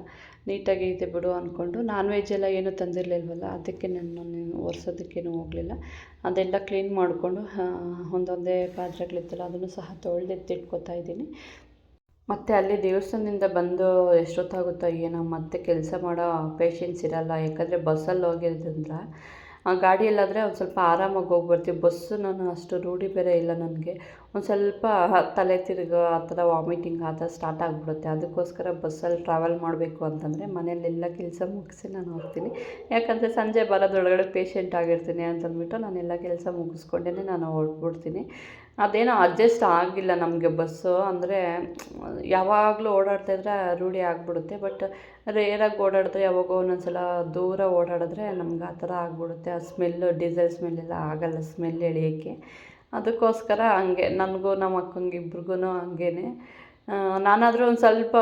ನೀಟಾಗಿ ಇದೆ ಬಿಡು ಅಂದ್ಕೊಂಡು ನಾನ್ ವೆಜ್ ಎಲ್ಲ ಏನೂ ತಂದಿರಲಿಲ್ವಲ್ಲ, ಅದಕ್ಕೆ ನಾನು ಒರೆಸೋದಕ್ಕೇನು ಹೋಗಲಿಲ್ಲ. ಅದೆಲ್ಲ ಕ್ಲೀನ್ ಮಾಡಿಕೊಂಡು ಒಂದೊಂದೇ ಪಾತ್ರೆಗಳಿತ್ತಲ್ಲ, ಅದನ್ನು ಸಹ ತೊಳೆದು ಎತ್ತಿಟ್ಕೊತಾ ಇದ್ದೀನಿ. ಮತ್ತು ಅಲ್ಲಿ ದೇವಸ್ಥಾನದಿಂದ ಬಂದು ಎಷ್ಟೊತ್ತಾಗುತ್ತೋ ಏನೋ, ಮತ್ತೆ ಕೆಲಸ ಮಾಡೋ ಪೇಷನ್ಸ್ ಇರಲ್ಲ. ಯಾಕಂದರೆ ಬಸ್ಸಲ್ಲಿ ಹೋಗಿರೋದ್ರಿಂದ ಗಾಡಿಯಲ್ಲಾದರೆ ಒಂದು ಸ್ವಲ್ಪ ಆರಾಮಾಗಿ ಹೋಗಿ ಬರ್ತೀವಿ ಬಸ್ಸು ನಾನು ಅಷ್ಟು ರೂಢಿ ಬೇರೆ ಇಲ್ಲ ನನಗೆ. ಒಂದು ಸ್ವಲ್ಪ ತಲೆ ತಿರುಗೋ ಆ ಥರ ವಾಮಿಟಿಂಗ್ ಆ ಥರ ಸ್ಟಾರ್ಟ್ ಆಗಿಬಿಡುತ್ತೆ. ಅದಕ್ಕೋಸ್ಕರ ಬಸ್ಸಲ್ಲಿ ಟ್ರಾವೆಲ್ ಮಾಡಬೇಕು ಅಂತಂದರೆ ಮನೆಯಲ್ಲೆಲ್ಲ ಕೆಲಸ ಮುಗಿಸಿ ನಾನು ಹೋಗ್ತೀನಿ. ಯಾಕಂದರೆ ಸಂಜೆ ಬರೋದೊಳಗಡೆ ಪೇಷಂಟ್ ಆಗಿರ್ತೀನಿ ಅಂತಂದ್ಬಿಟ್ಟು ನಾನೆಲ್ಲ ಕೆಲಸ ಮುಗಿಸ್ಕೊಂಡೇ ನಾನು ಹೊರಟ್ಬಿಡ್ತೀನಿ. ಅದೇನೋ ಅಡ್ಜಸ್ಟ್ ಆಗಿಲ್ಲ ನಮಗೆ ಬಸ್ಸು ಅಂದರೆ ಯಾವಾಗಲೂ ಓಡಾಡ್ತಾಯಿದ್ರೆ ರೂಢಿ ಆಗಿಬಿಡುತ್ತೆ ಬಟ್ ರೇರಾಗಿ ಓಡಾಡಿದ್ರೆ ಯಾವಾಗೋ ಒಂದೊಂದ್ಸಲ ದೂರ ಓಡಾಡಿದ್ರೆ ನಮ್ಗೆ ಆ ಥರ ಆಗಿಬಿಡುತ್ತೆ. ಆ ಸ್ಮೆಲ್ಲು ಡೀಸೆಲ್ ಸ್ಮೆಲ್ಲೆಲ್ಲ ಆಗಲ್ಲ ಸ್ಮೆಲ್ ಎಳಿಯೋಕ್ಕೆ. ಅದಕ್ಕೋಸ್ಕರ ಹಂಗೆ, ನನಗೂ ನಮ್ಮ ಅಕ್ಕಂಗೆ ಇಬ್ರಿಗೂ ಹಂಗೇ ನಾನಾದರೂ ಒಂದು ಸ್ವಲ್ಪ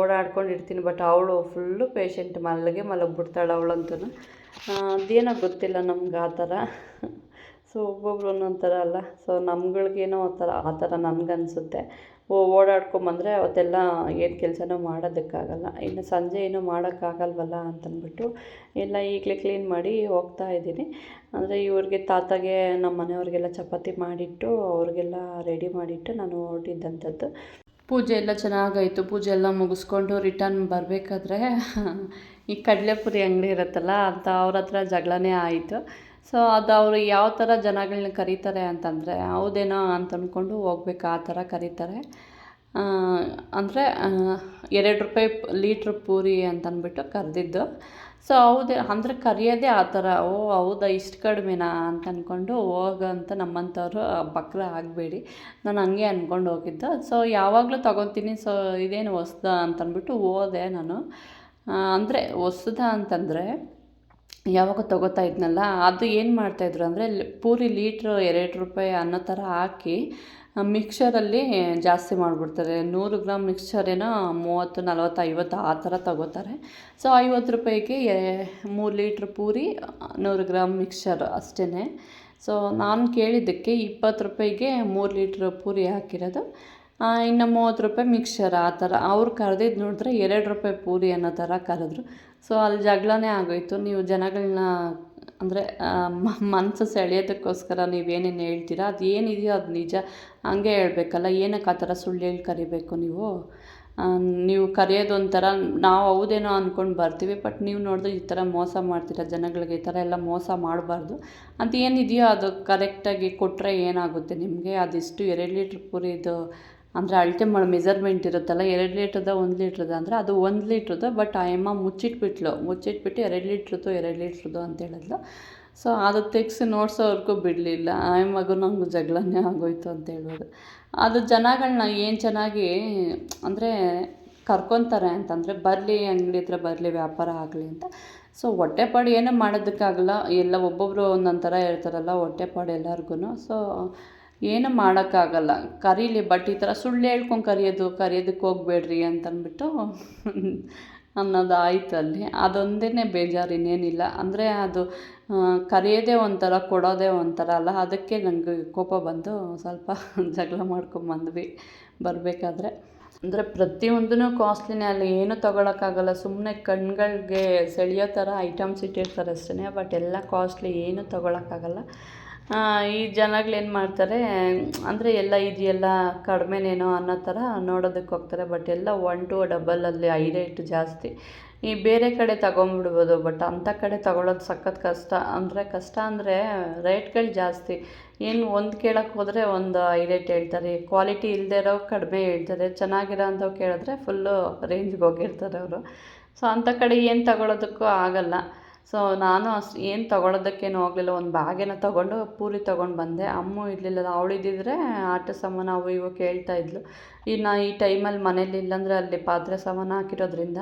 ಓಡಾಡ್ಕೊಂಡಿರ್ತೀನಿ ಬಟ್ ಅವಳು ಫುಲ್ಲು ಪೇಷಂಟ್ ಮಲಗೆ ಮಲಗಿಬಿಡ್ತಾಳೆ ಅವಳಂತೂ ಅದೇನೋ ಗೊತ್ತಿಲ್ಲ ನಮ್ಗೆ ಆ ಥರ. ಸೊ ಒಬ್ಬೊಬ್ರು ಒಂದೊಂದು ಥರ ಅಲ್ಲ. ಸೊ ನಮ್ಗಳಿಗೇನೋ ಆ ಥರ ಆ ಥರ ನನಗನ್ಸುತ್ತೆ. ಓ, ಓಡಾಡ್ಕೊಂಬಂದರೆ ಅವತ್ತೆಲ್ಲ ಏನು ಕೆಲಸನೂ ಮಾಡೋದಕ್ಕಾಗಲ್ಲ. ಇನ್ನು ಸಂಜೆ ಏನೂ ಮಾಡೋಕ್ಕಾಗಲ್ವಲ್ಲ ಅಂತಂದ್ಬಿಟ್ಟು ಎಲ್ಲ ಈಗಲೇ ಕ್ಲೀನ್ ಮಾಡಿ ಹೋಗ್ತಾ ಇದ್ದೀನಿ. ಅಂದರೆ ಇವ್ರಿಗೆ ತಾತಗೆ ನಮ್ಮ ಮನೆಯವ್ರಿಗೆಲ್ಲ ಚಪಾತಿ ಮಾಡಿಟ್ಟು ಅವ್ರಿಗೆಲ್ಲ ರೆಡಿ ಮಾಡಿಟ್ಟು ನಾನು ಹೊರಟಿದ್ದಂಥದ್ದು. ಪೂಜೆ ಎಲ್ಲ ಚೆನ್ನಾಗಾಯಿತು. ಪೂಜೆ ಎಲ್ಲ ಮುಗಿಸ್ಕೊಂಡು ರಿಟರ್ನ್ ಬರಬೇಕಾದ್ರೆ ಈ ಕಡಲೆಪುರಿ ಅಂಗಡಿ ಇರುತ್ತಲ್ಲ, ಅಂತ ಅವ್ರ ಹತ್ರ ಜಗಳನೇ ಆಯಿತು. ಸೊ ಅದು ಅವರು ಯಾವ ಥರ ಜನಗಳನ್ನ ಕರೀತಾರೆ ಅಂತಂದರೆ, ಹೌದೇನೋ ಅಂತ ಅಂದ್ಕೊಂಡು ಹೋಗ್ಬೇಕು ಆ ಥರ ಕರೀತಾರೆ. ಅಂದರೆ ಎರಡು ರೂಪಾಯಿ ಲೀಟ್ರ್ ಪೂರಿ ಅಂತಂದ್ಬಿಟ್ಟು ಕರೆದಿದ್ದು. ಸೊ ಹೌದೇ, ಅಂದರೆ ಕರೆಯೋದೇ ಆ ಥರ ಓ, ಹೌದಾ, ಇಷ್ಟು ಕಡಿಮೆನಾ ಅಂತ ಅಂದ್ಕೊಂಡು ಹೋಗಂತ ನಮ್ಮಂಥವ್ರು ಬಕ್ರ ಆಗಬೇಡಿ. ನಾನು ಹಂಗೆ ಅಂದ್ಕೊಂಡು ಹೋಗಿದ್ದು. ಸೊ ಯಾವಾಗಲೂ ತೊಗೊತೀನಿ, ಸೊ ಇದೇನು ಹೊಸ್ದ ಅಂತಂದ್ಬಿಟ್ಟು ಹೋದೆ ನಾನು. ಅಂದರೆ ಹೊಸ್ದ ಅಂತಂದರೆ ಯಾವಾಗ ತಗೋತಾ ಇದ್ನಲ್ಲ, ಅದು ಏನು ಮಾಡ್ತಾಯಿದ್ರು ಅಂದರೆ ಪೂರಿ ಲೀಟ್ರು ಎರಡು ರೂಪಾಯಿ ಅನ್ನೋ ಥರ ಹಾಕಿ ಮಿಕ್ಸರಲ್ಲಿ ಜಾಸ್ತಿ ಮಾಡಿಬಿಡ್ತಾರೆ. ನೂರು ಗ್ರಾಮ್ ಮಿಕ್ಸ್ಚರ್ ಏನೋ ಮೂವತ್ತು, ನಲ್ವತ್ತು, ಐವತ್ತು ಆ ಥರ ತಗೋತಾರೆ. ಸೊ, ಐವತ್ತು ರೂಪಾಯಿಗೆ ಮೂರು ಲೀಟ್ರ್ ಪೂರಿ, ನೂರು ಗ್ರಾಮ್ ಮಿಕ್ಸ್ಚರ್ ಅಷ್ಟೇ ಸೊ, ನಾನು ಕೇಳಿದ್ದಕ್ಕೆ ಇಪ್ಪತ್ತು ರೂಪಾಯಿಗೆ ಮೂರು ಲೀಟ್ರ್ ಪೂರಿ ಹಾಕಿರೋದು. ಇನ್ನು ಮೂವತ್ತು ರೂಪಾಯಿ ಮಿಕ್ಸ್ಚರ್ ಆ ಥರ. ಅವ್ರು ಕರೆದಿದ್ದು ನೋಡಿದ್ರೆ ಎರಡು ರೂಪಾಯಿ ಪೂರಿ ಅನ್ನೋ ಥರ ಕರೆದ್ರು. ಸೊ ಅಲ್ಲಿ ಜಗಳನೇ ಆಗೋಯ್ತು. ನೀವು ಜನಗಳನ್ನ, ಅಂದರೆ ಮನಸ್ಸು ಸೆಳೆಯೋದಕ್ಕೋಸ್ಕರ ನೀವೇನೇನು ಹೇಳ್ತೀರಾ? ಅದು ಏನಿದೆಯೋ ಅದು ನಿಜ. ಹಂಗೆ ಹೇಳಬೇಕಲ್ಲ. ಏನಕ್ಕೆ ಆ ಥರ ಸುಳ್ಳು ಹೇಳಿ ಕರಿಬೇಕು ನೀವು? ನೀವು ಕರೆಯೋದು ಒಂಥರ, ನಾವು ಹೌದೇನೋ ಅಂದ್ಕೊಂಡು ಬರ್ತೀವಿ, ಬಟ್ ನೀವು ನೋಡಿದ್ರೆ ಈ ಥರ ಮೋಸ ಮಾಡ್ತೀರಾ ಜನಗಳಿಗೆ? ಈ ಥರ ಎಲ್ಲ ಮೋಸ ಮಾಡಬಾರ್ದು. ಅದು ಏನಿದೆಯೋ ಅದು ಕರೆಕ್ಟಾಗಿ ಕೊಟ್ಟರೆ ಏನಾಗುತ್ತೆ ನಿಮಗೆ? ಅದಿಷ್ಟು ಎರಡು ಲೀಟ್ರ್ ಪೂರಿದು ಅಂದರೆ ಅಳತೆ ಮಾಡೋ ಮೆಜರ್ಮೆಂಟ್ ಇರುತ್ತಲ್ಲ, ಎರಡು ಲೀಟ್ರದ ಒಂದು ಲೀಟ್ರದ ಅಂದರೆ ಅದು ಒಂದು ಲೀಟ್ರದ್ದು ಬಟ್ ಆ ಅಮ್ಮ ಮುಚ್ಚಿಟ್ಬಿಟ್ಲು. ಮುಚ್ಚಿಟ್ಬಿಟ್ಟು ಎರಡು ಲೀಟ್ರದ್ದು ಎರಡು ಲೀಟ್ರದ್ದು ಅಂತ ಹೇಳಿದ್ಲು. ಸೊ ಅದು ತೆಗ್ಸಿ ನೋಡ್ಸೋವರೆಗೂ ಬಿಡಲಿಲ್ಲ. ಆ ಮಗು ನಂಗೆ ಜಗಳನೇ ಆಗೋಯ್ತು ಅಂತ ಹೇಳೋದು ಅದು ಜನಗಳನ್ನ ಏನು ಚೆನ್ನಾಗಿ ಅಂದರೆ ಕರ್ಕೊತಾರೆ ಅಂತಂದರೆ, ಬರಲಿ ಅಂಗಡಿ ಹತ್ರ ಬರಲಿ, ವ್ಯಾಪಾರ ಆಗಲಿ ಅಂತ. ಸೊ ಹೊಟ್ಟೆಪಾಡು ಏನೂ ಮಾಡೋದಕ್ಕಾಗಲ್ಲ. ಎಲ್ಲ ಒಬ್ಬೊಬ್ಬರು ಒಂದೊಂದು ಥರ ಹೇಳ್ತಾರಲ್ಲ, ಹೊಟ್ಟೆಪಾಡು ಎಲ್ಲರಿಗೂ ಸೊ ಏನು ಮಾಡೋಕ್ಕಾಗಲ್ಲ. ಕರೀಲಿ ಬಟ್ ಈ ಥರ ಸುಳ್ಳು ಹೇಳ್ಕೊಂಡು ಕರೆಯೋದು, ಕರೆಯೋದಕ್ಕೆ ಹೋಗ್ಬೇಡ್ರಿ ಅಂತಂದ್ಬಿಟ್ಟು ಅನ್ನೋದು ಆಯ್ತು ಅಲ್ಲಿ. ಅದೊಂದೇ ಬೇಜಾರು ಇನ್ನೇನಿಲ್ಲ. ಅಂದರೆ ಅದು ಕರೆಯೋದೇ ಒಂಥರ, ಕೊಡೋದೇ ಒಂಥರ ಅಲ್ಲ. ಅದಕ್ಕೆ ನನಗೆ ಕೋಪ ಬಂದು ಸ್ವಲ್ಪ ಜಗಳ ಮಾಡ್ಕೊಂಬಂದ್ವಿ ಬರಬೇಕಾದ್ರೆ. ಅಂದರೆ ಪ್ರತಿಯೊಂದೂ ಕಾಸ್ಟ್ಲಿನೇ ಅಲ್ಲಿ. ಏನೂ ತೊಗೊಳಕ್ಕಾಗಲ್ಲ. ಸುಮ್ಮನೆ ಕಣ್ಗಳಿಗೆ ಸೆಳೆಯೋ ಥರ ಐಟಮ್ಸ್ ಇಟ್ಟಿರ್ತಾರೆ ಅಷ್ಟೇ ಬಟ್ ಎಲ್ಲ ಕಾಸ್ಟ್ಲಿ ಏನೂ ತೊಗೊಳಕ್ಕಾಗಲ್ಲ. ಈ ಜನಗಳು ಏನು ಮಾಡ್ತಾರೆ, ಅಂದರೆ ಎಲ್ಲ ಇದೆಯಲ್ಲ ಕಡಿಮೆನೇನೋ ಅನ್ನೋ ಥರ ನೋಡೋದಕ್ಕೆ ಹೋಗ್ತಾರೆ ಬಟ್ ಎಲ್ಲ ಒನ್ ಟು ಡಬಲಲ್ಲಿ ಐ ರೇಟ್ ಜಾಸ್ತಿ. ಈ ಬೇರೆ ಕಡೆ ತಗೊಂಬಿಡ್ಬೋದು ಬಟ್ ಅಂಥ ಕಡೆ ತಗೊಳ್ಳೋದು ಸಖತ್ ಕಷ್ಟ. ಅಂದರೆ ಕಷ್ಟ ಅಂದರೆ ರೇಟ್ಗಳು ಜಾಸ್ತಿ. ಏನು ಒಂದು ಕೇಳೋಕ್ಕೆ ಹೋದರೆ ಒಂದು ಐ ರೇಟ್ ಹೇಳ್ತಾರೆ ಕ್ವಾಲಿಟಿ ಇಲ್ಲದೆ ಇರೋ ಕಡಿಮೆ ಹೇಳ್ತಾರೆ, ಚೆನ್ನಾಗಿರೋ ಅಂಥವು ಕೇಳಿದ್ರೆ ಫುಲ್ಲು ರೇಂಜ್ಗೆ ಹೋಗಿರ್ತಾರೆ ಅವರು. ಸೊ ಅಂಥ ಕಡೆ ಏನು ತಗೊಳ್ಳೋದಕ್ಕೂ ಆಗಲ್ಲ. ಸೊ ನಾನು ಅಷ್ಟು ಏನು ತೊಗೊಳೋದಕ್ಕೇನು ಹೋಗಲಿಲ್ಲ. ಒಂದು ಬ್ಯಾಗೇನೋ ತೊಗೊಂಡು ಪೂರಿ ತೊಗೊಂಡು ಬಂದೆ. ಅಮ್ಮು ಇರಲಿಲ್ಲ ಅವಳು ಇದ್ದಿದ್ರೆ ಆಟ ಸಾಮಾನು ಅವು ಇವು ಕೇಳ್ತಾ ಇದ್ಲು. ಇನ್ನು ಈ ಟೈಮಲ್ಲಿ ಮನೇಲಿ ಇಲ್ಲಾಂದರೆ ಅಲ್ಲಿ ಪಾತ್ರೆ ಸಾಮಾನು ಹಾಕಿರೋದ್ರಿಂದ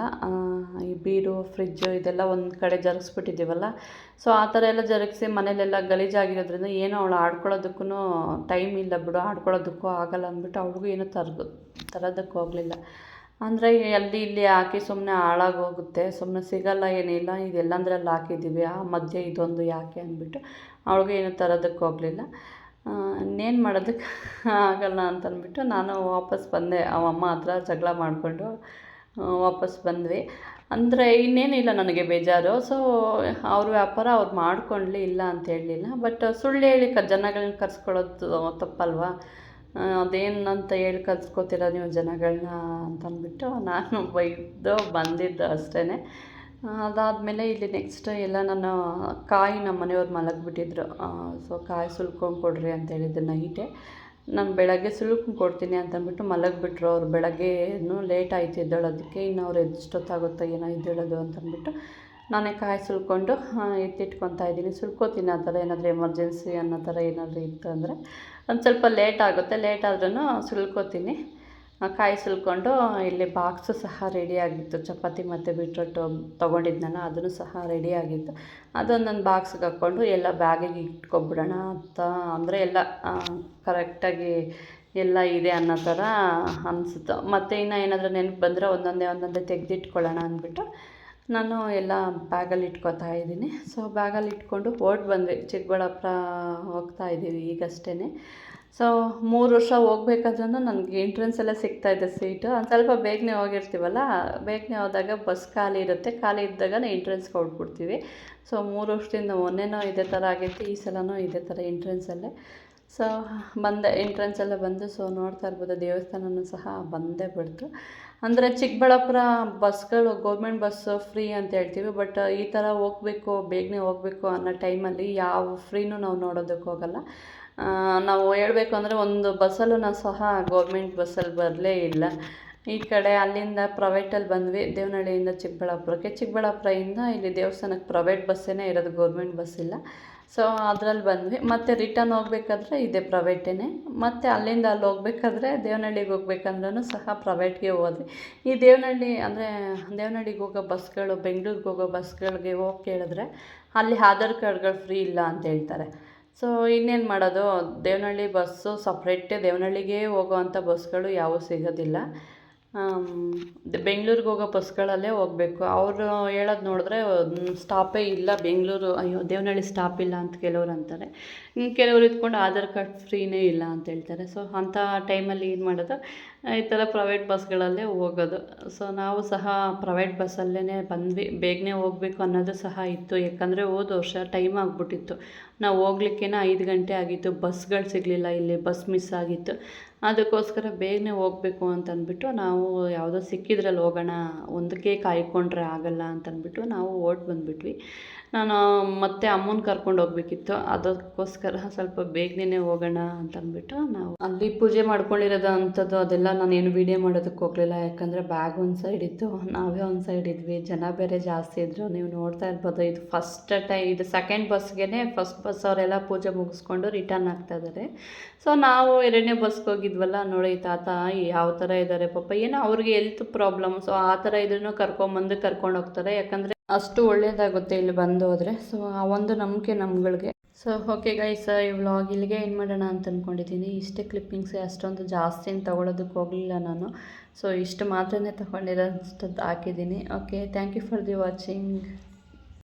ಈ ಬೀರು, ಫ್ರಿಜ್ಜು ಇದೆಲ್ಲ ಒಂದು ಕಡೆ ಜರುಗಿಸ್ಬಿಟ್ಟಿದ್ದೀವಲ್ಲ. ಸೊ ಆ ಥರ ಎಲ್ಲ ಜರುಗಿಸಿ ಮನೇಲೆಲ್ಲ ಗಲೀಜಾಗಿರೋದ್ರಿಂದ ಏನು ಅವಳು ಆಡ್ಕೊಳ್ಳೋದಕ್ಕೂ ಟೈಮ್ ಇಲ್ಲ ಬಿಡು, ಆಡ್ಕೊಳ್ಳೋದಕ್ಕೂ ಆಗಲ್ಲ ಅಂದ್ಬಿಟ್ಟು ಅವ್ಳಿಗೂ ಏನೂ ತರದು ತರೋದಕ್ಕೆ ಹೋಗಲಿಲ್ಲ. ಅಂದರೆ ಅಲ್ಲಿ ಇಲ್ಲಿ ಹಾಕಿ ಸುಮ್ಮನೆ ಹಾಳಾಗೋಗುತ್ತೆ ಸುಮ್ಮನೆ ಸಿಗಲ್ಲ, ಏನಿಲ್ಲ ಇದೆಲ್ಲಂದ್ರಲ್ಲಿ ಹಾಕಿದ್ದೀವಿ. ಆ ಮಧ್ಯೆ ಇದೊಂದು ಯಾಕೆ ಅಂದ್ಬಿಟ್ಟು ಅವಳಿಗೂ ಏನು ತರೋದಕ್ಕೆ ಹೋಗಲಿಲ್ಲ. ಇನ್ನೇನು ಮಾಡೋದಕ್ಕೆ ಆಗಲ್ಲ ಅಂತಂದ್ಬಿಟ್ಟು ನಾನು ವಾಪಸ್ ಬಂದೆ. ಅವಮ್ಮ ಹತ್ರ ಜಗಳ ಮಾಡಿಕೊಂಡು ವಾಪಸ್ ಬಂದ್ವಿ. ಅಂದರೆ ಇನ್ನೇನಿಲ್ಲ ನನಗೆ ಬೇಜಾರು. ಸೊ ಅವ್ರ ವ್ಯಾಪಾರ ಅವ್ರು ಮಾಡ್ಕೊಳ್ಳಿ ಇಲ್ಲ ಅಂತ ಹೇಳಲಿಲ್ಲ. ಬಟ್ ಸುಳ್ಳು ಹೇಳಿ ಕ ಜನಗಳನ್ನ ಕರ್ಸ್ಕೊಳ್ಳೋದು ತಪ್ಪಲ್ವಾ? ಅದೇನಂತ ಹೇಳಿ ಕಲ್ಸ್ಕೊತೀರ ನೀವು ಜನಗಳನ್ನ ಅಂತಂದ್ಬಿಟ್ಟು ನಾನು ಬೈದು ಬಂದಿದ್ದು ಅಷ್ಟೇ ಅದಾದಮೇಲೆ ಇಲ್ಲಿ ನೆಕ್ಸ್ಟ್ ಎಲ್ಲ ನಾನು ಕಾಯಿ ನಮ್ಮ ಮನೆಯವ್ರು ಮಲಗಿಬಿಟ್ಟಿದ್ರು. ಸೊ ಕಾಯಿ ಸುಲ್ಕೊಂಡು ಕೊಡ್ರಿ ಅಂತ ಹೇಳಿದ್ದು ನೈಟೇ. ನಾನು ಬೆಳಗ್ಗೆ ಸುಲ್ಕೊಂಡು ಕೊಡ್ತೀನಿ ಅಂತಂದ್ಬಿಟ್ಟು ಮಲಗಿಬಿಟ್ರು. ಅವ್ರು ಬೆಳಗ್ಗೆ ಲೇಟ್ ಆಯ್ತು ಎದ್ದೇಳೋದಕ್ಕೆ. ಇನ್ನು ಅವ್ರು ಎಷ್ಟೊತ್ತಾಗುತ್ತೋ ಏನೋ ಎದ್ದೇಳೋದು ಅಂತಂದ್ಬಿಟ್ಟು ನಾನೇ ಕಾಯಿ ಸುಲ್ಕೊಂಡು ಎತ್ತಿಟ್ಕೊತಾ ಇದ್ದೀನಿ. ಸುಲ್ಕೋತೀನಿ ಆ ಥರ ಏನಾದರೂ ಎಮರ್ಜೆನ್ಸಿ ಅನ್ನೋ ಥರ ಏನಾದರೂ ಇತ್ತು ಅಂದರೆ ಒಂದು ಸ್ವಲ್ಪ ಲೇಟ್ ಆಗುತ್ತೆ. ಲೇಟ್ ಆದ್ರೂ ಸುಲ್ಕೋತೀನಿ. ಕಾಯಿ ಸುಲ್ಕೊಂಡು, ಇಲ್ಲಿ ಬಾಕ್ಸು ಸಹ ರೆಡಿ ಆಗಿತ್ತು. ಚಪಾತಿ ಮತ್ತು ಬೀಟ್ರೋಟು ತೊಗೊಂಡಿದ್ನಲ್ಲ, ಅದನ್ನು ಸಹ ರೆಡಿ ಆಗಿತ್ತು. ಅದೊಂದು ನನ್ನ ಬಾಕ್ಸ್ಗೆ ಹಾಕ್ಕೊಂಡು ಎಲ್ಲ ಬ್ಯಾಗಿಗೆ ಇಟ್ಕೊಬಿಡೋಣ ಅಂತ ಅಂದರೆ ಎಲ್ಲ ಕರೆಕ್ಟಾಗಿ ಎಲ್ಲ ಇದೆ ಅನ್ನೋ ಥರ ಅನಿಸುತ್ತೆ. ಮತ್ತು ಇನ್ನೂ ಏನಾದರೂ ನೆನಪು ಬಂದರೆ ಒಂದೊಂದೇ ಒಂದೊಂದೇ ತೆಗೆದಿಟ್ಕೊಳ್ಳೋಣ ಅಂದ್ಬಿಟ್ಟು ನಾನು ಎಲ್ಲ ಬ್ಯಾಗಲ್ಲಿ ಇಟ್ಕೊತಾ ಇದ್ದೀನಿ. ಸೊ ಬ್ಯಾಗಲ್ಲಿ ಇಟ್ಕೊಂಡು ಹೊರ್ಟು ಬಂದ್ವಿ ಚಿಕ್ಕಬಳ್ಳಾಪುರ ಹೋಗ್ತಾ ಇದ್ದೀವಿ ಈಗಷ್ಟೇ ಸೊ ಮೂರು ವರ್ಷ ಹೋಗ್ಬೇಕಾದ್ರೂ ನನಗೆ ಎಂಟ್ರೆನ್ಸ್ ಎಲ್ಲ ಸಿಗ್ತಾಯಿದೆ ಸೀಟು ಒಂದು ಸ್ವಲ್ಪ ಬೇಗನೆ ಹೋಗಿರ್ತೀವಲ್ಲ, ಬೇಗನೆ ಹೋದಾಗ ಬಸ್ ಖಾಲಿ ಇರುತ್ತೆ. ಖಾಲಿ ಇದ್ದಾಗ ಎಂಟ್ರೆನ್ಸ್ಗೆ ಹೊಡ್ಬಿಡ್ತೀವಿ ಸೊ ಮೂರು ವರ್ಷದಿಂದ ಮೊನ್ನೆನೂ ಇದೇ ಥರ ಆಗೈತೆ ಈ ಸಲನೂ ಇದೇ ಥರ ಎಂಟ್ರೆನ್ಸಲ್ಲೇ ಸೊ ಬಂದೆ ಎಂಟ್ರೆನ್ಸ್ ಎಲ್ಲ ಬಂದು ಸೊ ನೋಡ್ತಾ ಇರ್ಬೋದು ದೇವಸ್ಥಾನನೂ ಸಹ ಬಂದೇ ಬಿಡ್ತು. ಅಂದರೆ ಚಿಕ್ಕಬಳ್ಳಾಪುರ ಬಸ್ಗಳು ಗೌರ್ಮೆಂಟ್ ಬಸ್ಸು ಫ್ರೀ ಅಂತ ಹೇಳ್ತೀವಿ ಬಟ್ ಈ ಥರ ಹೋಗ್ಬೇಕು, ಬೇಗನೆ ಹೋಗ್ಬೇಕು ಅನ್ನೋ ಟೈಮಲ್ಲಿ ಯಾವ ಫ್ರೀನೂ ನಾವು ನೋಡೋದಕ್ಕೆ ಹೋಗಲ್ಲ. ನಾವು ಹೇಳಬೇಕು ಅಂದರೆ ಒಂದು ಬಸ್ಸಲ್ಲೂ ನಾವು ಸಹ ಗೌರ್ಮೆಂಟ್ ಬಸ್ಸಲ್ಲಿ ಬರಲೇ ಇಲ್ಲ. ಈ ಕಡೆ ಅಲ್ಲಿಂದ ಪ್ರೈವೇಟಲ್ಲಿ ಬಂದ್ವಿ, ದೇವನಹಳ್ಳಿಯಿಂದ ಚಿಕ್ಕಬಳ್ಳಾಪುರಕ್ಕೆ. ಚಿಕ್ಕಬಳ್ಳಾಪುರದಿಂದ ಇಲ್ಲಿ ದೇವಸ್ಥಾನಕ್ಕೆ ಪ್ರೈವೇಟ್ ಬಸ್ಸೇ ಇರೋದು ಗೌರ್ಮೆಂಟ್ ಬಸ್ ಇಲ್ಲ. ಸೊ ಅದ್ರಲ್ಲಿ ಬಂದ್ವಿ. ಮತ್ತು ರಿಟರ್ನ್ ಹೋಗ್ಬೇಕಾದ್ರೆ ಇದೆ ಪ್ರೈವೇಟೇ ಮತ್ತು ಅಲ್ಲಿಂದ ಅಲ್ಲಿ ಹೋಗ್ಬೇಕಾದ್ರೆ ದೇವನಹಳ್ಳಿಗೆ ಹೋಗ್ಬೇಕಂದ್ರೂ ಸಹ ಪ್ರೈವೇಟ್ಗೆ ಹೋದ್ವಿ. ಈ ದೇವನಹಳ್ಳಿ ಅಂದರೆ ದೇವನಹಳ್ಳಿಗೆ ಹೋಗೋ ಬಸ್ಗಳು, ಬೆಂಗ್ಳೂರಿಗೆ ಹೋಗೋ ಬಸ್ಗಳಿಗೆ ಹೋಗಿ ಕೇಳಿದ್ರೆ ಅಲ್ಲಿ ಆಧಾರ್ ಕಾರ್ಡ್ಗಳು ಫ್ರೀ ಇಲ್ಲ ಅಂತ ಹೇಳ್ತಾರೆ. ಸೊ ಇನ್ನೇನು ಮಾಡೋದು? ದೇವನಹಳ್ಳಿ ಬಸ್ಸು ಸಪ್ರೇಟೇ ದೇವನಹಳ್ಳಿಗೆ ಹೋಗೋವಂಥ ಬಸ್ಗಳು ಯಾವೂ ಸಿಗೋದಿಲ್ಲ. ಬೆಂಗ್ಳೂರಿಗೆ ಹೋಗೋ ಬಸ್ಗಳಲ್ಲೇ ಹೋಗಬೇಕು. ಅವರು ಹೇಳೋದು ನೋಡಿದ್ರೆ ಸ್ಟಾಪೇ ಇಲ್ಲ. ಬೆಂಗಳೂರು, ಅಯ್ಯೋ, ದೇವನಹಳ್ಳಿ ಸ್ಟಾಪ್ ಇಲ್ಲ ಅಂತ ಕೆಲವ್ರು ಅಂತಾರೆ. ಇನ್ನು ಕೆಲವ್ರು ಇದ್ಕೊಂಡು ಆಧಾರ್ ಕಾರ್ಡ್ ಫ್ರೀನೇ ಇಲ್ಲ ಅಂತ ಹೇಳ್ತಾರೆ. ಸೊ ಅಂಥ ಟೈಮಲ್ಲಿ ಏನು ಮಾಡೋದು. ಈ ಥರ ಪ್ರೈವೇಟ್ ಬಸ್ಗಳಲ್ಲೇ ಹೋಗೋದು. ಸೊ ನಾವು ಸಹ ಪ್ರೈವೇಟ್ ಬಸ್ಸಲ್ಲೇ ಬಂದ್ವಿ. ಬೇಗನೆ ಹೋಗಬೇಕು ಅನ್ನೋದು ಸಹ ಇತ್ತು. ಯಾಕಂದರೆ ಹೋದ ವರ್ಷ ಟೈಮ್ ಆಗಿಬಿಟ್ಟಿತ್ತು. ನಾವು ಹೋಗ್ಲಿಕ್ಕೇನೆ ಐದು ಗಂಟೆ ಆಗಿತ್ತು. ಬಸ್ಗಳು ಸಿಗಲಿಲ್ಲ ಇಲ್ಲಿ. ಬಸ್ ಮಿಸ್ ಆಗಿತ್ತು. ಅದಕ್ಕೋಸ್ಕರ ಬೇಗನೆ ಹೋಗಬೇಕು ಅಂತಂದ್ಬಿಟ್ಟು ನಾವು ಯಾವುದೋ ಸಿಕ್ಕಿದ್ರಲ್ಲಿ ಹೋಗೋಣ, ಒಂದಕ್ಕೆ ಕಾಯ್ಕೊಂಡ್ರೆ ಆಗಲ್ಲ ಅಂತಂದ್ಬಿಟ್ಟು ನಾವು ಓಟ್ ಬಂದುಬಿಟ್ವಿ. ನಾನು ಮತ್ತೆ ಅಮ್ಮನ ಕರ್ಕೊಂಡು ಹೋಗ್ಬೇಕಿತ್ತು. ಅದಕ್ಕೋಸ್ಕರ ಸ್ವಲ್ಪ ಬೇಗನೆ ಹೋಗೋಣ ಅಂತಂದ್ಬಿಟ್ಟು ನಾವು ಅಲ್ಲಿ ಪೂಜೆ ಮಾಡ್ಕೊಂಡಿರೋದು ಅಂಥದ್ದು ಅದೆಲ್ಲ ನಾನೇನು ವೀಡಿಯೋ ಮಾಡೋದಕ್ಕೆ ಹೋಗಲಿಲ್ಲ. ಯಾಕಂದರೆ ಬ್ಯಾಗ್ ಒಂದು ಸೈಡ್ ಇತ್ತು. ನಾವೇ ಒಂದು ಸೈಡ್ ಇದ್ವಿ. ಜನ ಬೇರೆ ಜಾಸ್ತಿ ಇದ್ದರು ನೀವು ನೋಡ್ತಾ ಇರ್ಬೋದು, ಇದು ಫಸ್ಟ್ ಟೈಮ್ ಇದು ಸೆಕೆಂಡ್ ಬಸ್ಗೆ ಫಸ್ಟ್ ಬಸ್ ಅವರೆಲ್ಲ ಪೂಜೆ ಮುಗಿಸ್ಕೊಂಡು ರಿಟರ್ನ್ ಆಗ್ತಾ ಇದ್ದಾರೆ ಸೊ ನಾವು ಎರಡನೇ ಬಸ್ಗೆ ಹೋಗಿದ್ವಲ್ಲ. ನೋಡಿ, ತಾತ ಯಾವ ಥರ ಇದ್ದಾರೆ ಪಾಪ. ಏನೋ ಅವ್ರಿಗೆ ಹೆಲ್ತ್ ಪ್ರಾಬ್ಲಮ್ ಸೊ ಆ ಥರ ಇದ್ರೂ ಕರ್ಕೊಂಬಂದು ಕರ್ಕೊಂಡು ಹೋಗ್ತಾರೆ. ಯಾಕಂದರೆ ಅಷ್ಟು ಒಳ್ಳೆಯದಾಗುತ್ತೆ ಇಲ್ಲಿ ಬಂದು ಹೋದರೆ ಸೊ ಆ ಒಂದು ನಂಬಿಕೆ ನಮ್ಗಳಿಗೆ. ಸೊ ಓಕೆ ಗೈಸ್ ಈ ವ್ಲಾಗ್ ಇಲ್ಲಿಗೆ ಏನು ಮಾಡೋಣ ಅಂತ ಅಂದ್ಕೊಂಡಿದ್ದೀನಿ ಇಷ್ಟೇ ಕ್ಲಿಪ್ಪಿಂಗ್ಸ್ ಅಷ್ಟೊಂದು ಜಾಸ್ತಿ ಏನು ತೊಗೊಳೋದಕ್ಕೆ ಹೋಗಲಿಲ್ಲ ನಾನು. ಸೊ ಇಷ್ಟು ಮಾತ್ರನೇ ತೊಗೊಂಡಿರೋ ಅಷ್ಟೊಂದು ಹಾಕಿದ್ದೀನಿ. Okay thank you for the watching